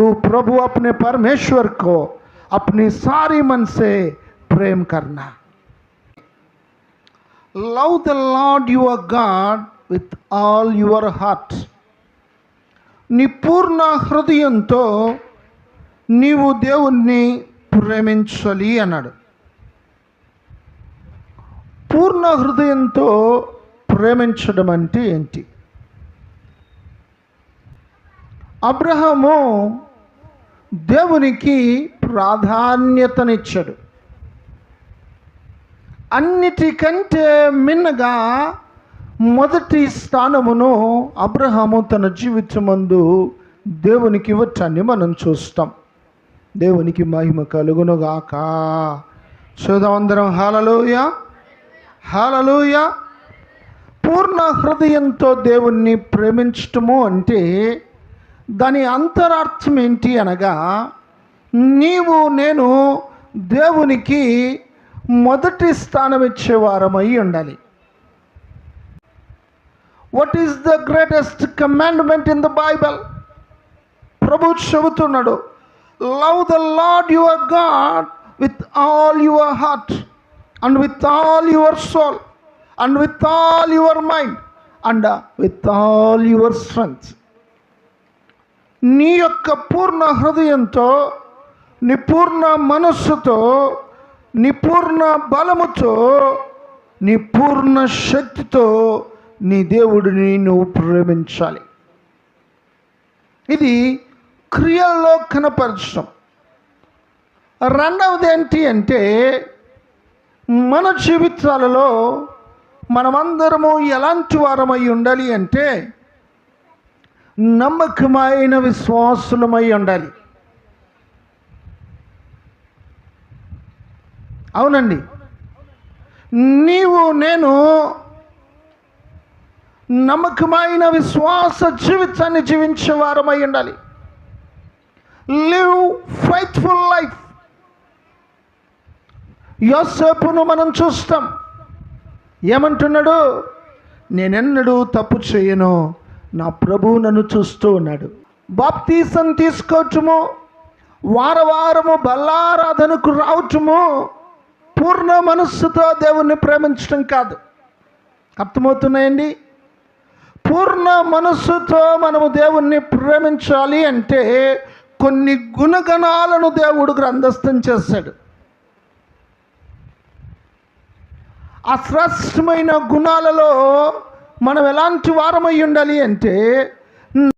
तू प्रभु अपने परमेश्वर को अपनी सारी मन से प्रेम करना love the Lord your God with all your heart నీ పూర్ణ హృదయంతో నీవు దేవుణ్ణి ప్రేమించాలి అన్నాడు పూర్ణ హృదయంతో ప్రేమించడం అంటే ఏంటి అబ్రహము దేవునికి ప్రాధాన్యతనిచ్చాడు. అన్నిటికంటే మిన్నగా మొదటి స్థానమును అబ్రహాము తన జీవితమందు దేవునికి ఇవ్వటాన్ని మనం చూస్తాం. దేవునికి మహిమ కలుగునుగాక. చూద్దామందరం హాలలోయ హాలలోయ పూర్ణ హృదయంతో దేవుణ్ణి ప్రేమించటము అంటే దాని అంతరార్థం ఏంటి అనగా నీవు నేను దేవునికి మొదటి స్థానం ఇచ్చేవారమై ఉండాలి. What is the greatest commandment in the Bible ప్రభు చెబుతున్నాడు love the Lord your God with all your heart and with all your soul and with all your mind and with all your strength నీ యొక్క పూర్ణ హృదయంతో నీ పూర్ణ మనస్సుతో నీ పూర్ణ బలముతో నీ పూర్ణ శక్తితో నీ దేవుడిని నువ్వు ప్రేమించాలి. ఇది క్రియల్లో కనపరచడం. రెండవది ఏంటి అంటే మన జీవితాలలో మనమందరము ఎలాంటి వారమై ఉండాలి అంటే నమ్మకమైన విశ్వాసులమై ఉండాలి. అవునండి. నీవు నేను నమ్మకమైన విశ్వాస జీవితాన్ని జీవించే వారమై ఉండాలి. లివ్ ఫైత్ఫుల్ లైఫ్ యోసేపును మనం చూస్తాం. ఏమంటున్నాడు? నేనెన్నడూ తప్పు చేయను. నా ప్రభు నన్ను చూస్తూ ఉన్నాడు. బాప్తీసం తీసుకోవటము వారవారము బల్లారాధనకు రావటము పూర్ణ మనస్సుతో దేవుణ్ణి ప్రేమించడం కాదు. అర్థమవుతున్నాయండి? పూర్ణ మనస్సుతో మనము దేవుణ్ణి ప్రేమించాలి అంటే కొన్ని గుణగణాలను దేవుడు గ్రంథస్థం చేశాడు ఆ శ్రేష్టమైన గుణాలలో మనం ఎలాంటి వారమై ఉండాలి అంటే